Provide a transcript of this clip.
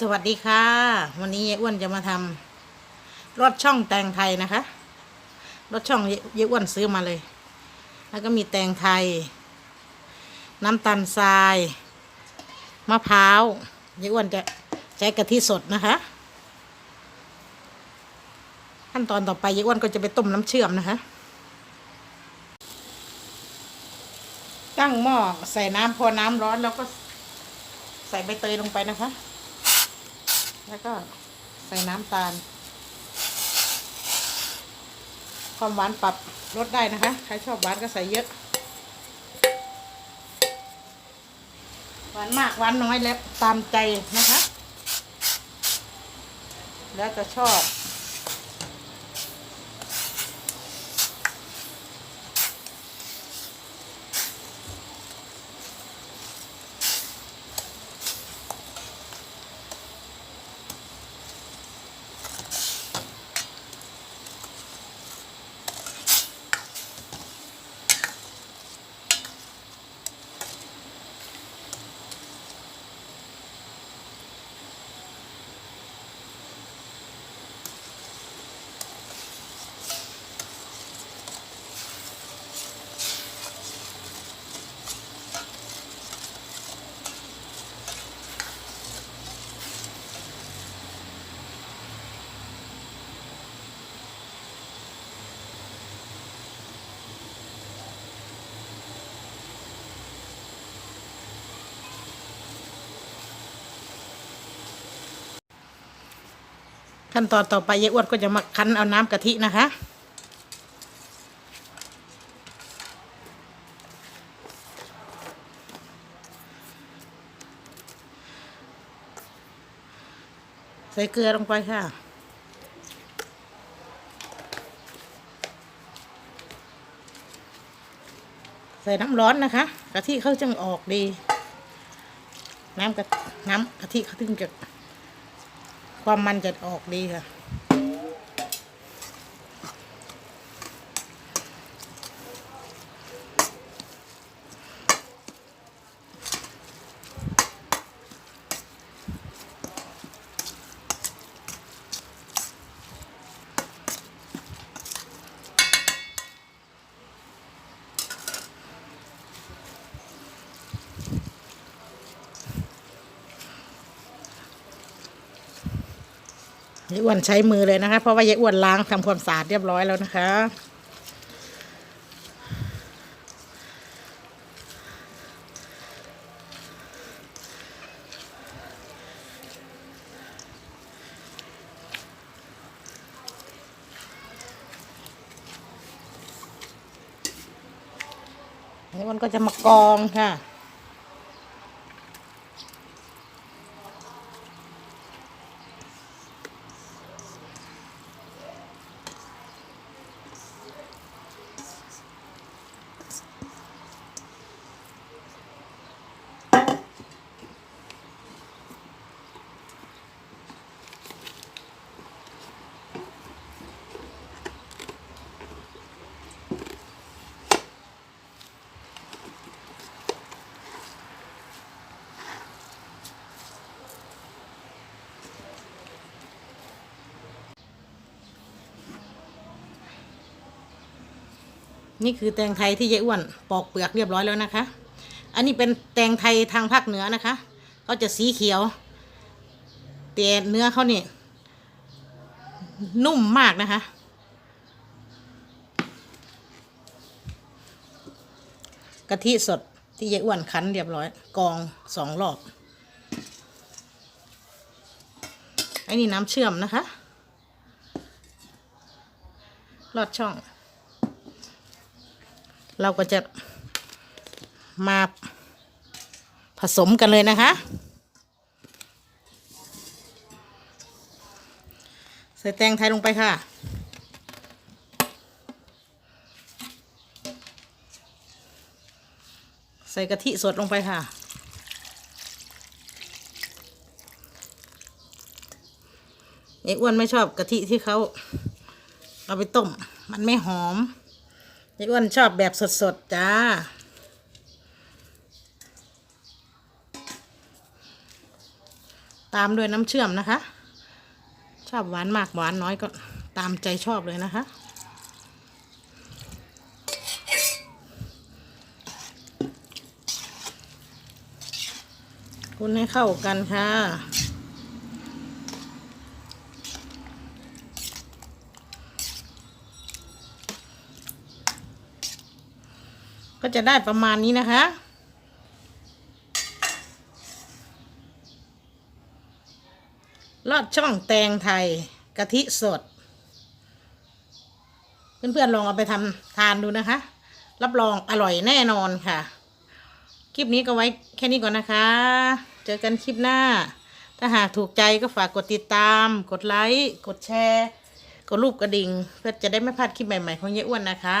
สวัสดีค่ะ วันนี้ยายอ้วนจะมาทำรสช่องแตงไทยนะคะรสช่องยายอ้วนซื้อมาเลย แล้วก็มีแตงไทย น้ำตาลทราย มะพร้าวยายอ้วนจะใช้กะทิสดนะคะ ขั้นตอนต่อไปยายอ้วนก็จะไปต้มน้ำเชื่อมนะคะ ตั้งหม้อใส่น้ำพอน้ำร้อนแล้วก็ใส่ใบเตยลงไปนะคะ แล้วก็ใส่น้ำตาล ความหวานปรับลดได้นะคะ ใครชอบหวานก็ใส่เยอะ หวานมากหวานน้อยแล้วตามใจนะคะ แล้วจะชอบ ขั้นตอนต่อไปยายอ้วนก็จะมาคั้นเอาน้ำกะทินะคะใส่เกลือลงไปค่ะ ใส่น้ำร้อนนะคะ กะทิเขาจึงออกดี น้ำกะน้ำกะทิเขาถึงจะ ความมันจะออกดีค่ะ ยายอ้วนใช้มือเลยนะคะ เพราะว่ายายอ้วนล้างทำความสะอาดเรียบร้อยแล้วนะคะยายอ้วนก็จะมากรองค่ะ นี่คือแตงไทยที่ยายอ้วนปอกเปลือกเรียบร้อยแล้วนะคะ อันนี้เป็นแตงไทยทางภาคเหนือนะคะ ก็จะสีเขียวแต่เนื้อเขานี่นุ่มมากนะคะ กะทิสดที่ยายอ้วนคั้นเรียบร้อย กองสองรอบไอ้นี่น้ำเชื่อมนะคะ ลอดช่อง เราก็จะมาผสมกันเลยนะคะ ใส่แตงไทยลงไปค่ะ ใส่กะทิสดลงไปค่ะเอกอ้วนไม่ชอบกะทิที่เขาเอาไปต้ม มันไม่หอม ยายอ้วนชอบแบบสดๆจ้า ตามด้วยน้ำเชื่อมนะคะ ชอบหวานมากหวานน้อยก็ตามใจชอบเลยนะคะคนให้เข้ากันค่ะ ก็จะได้ประมาณนี้นะคะลอดช่องแตงไทยกะทิสด เพื่อนๆลองเอาไปทำทานดูนะคะ รับรองอร่อยแน่นอนค่ะ คลิปนี้ก็ไว้แค่นี้ก่อนนะคะ เจอกันคลิปหน้า ถ้าหากถูกใจก็ฝากกดติดตาม กดไลค์ กดแชร์ กดรูปกระดิ่ง เพื่อจะได้ไม่พลาดคลิปใหม่ๆของเยอ้วนนะคะ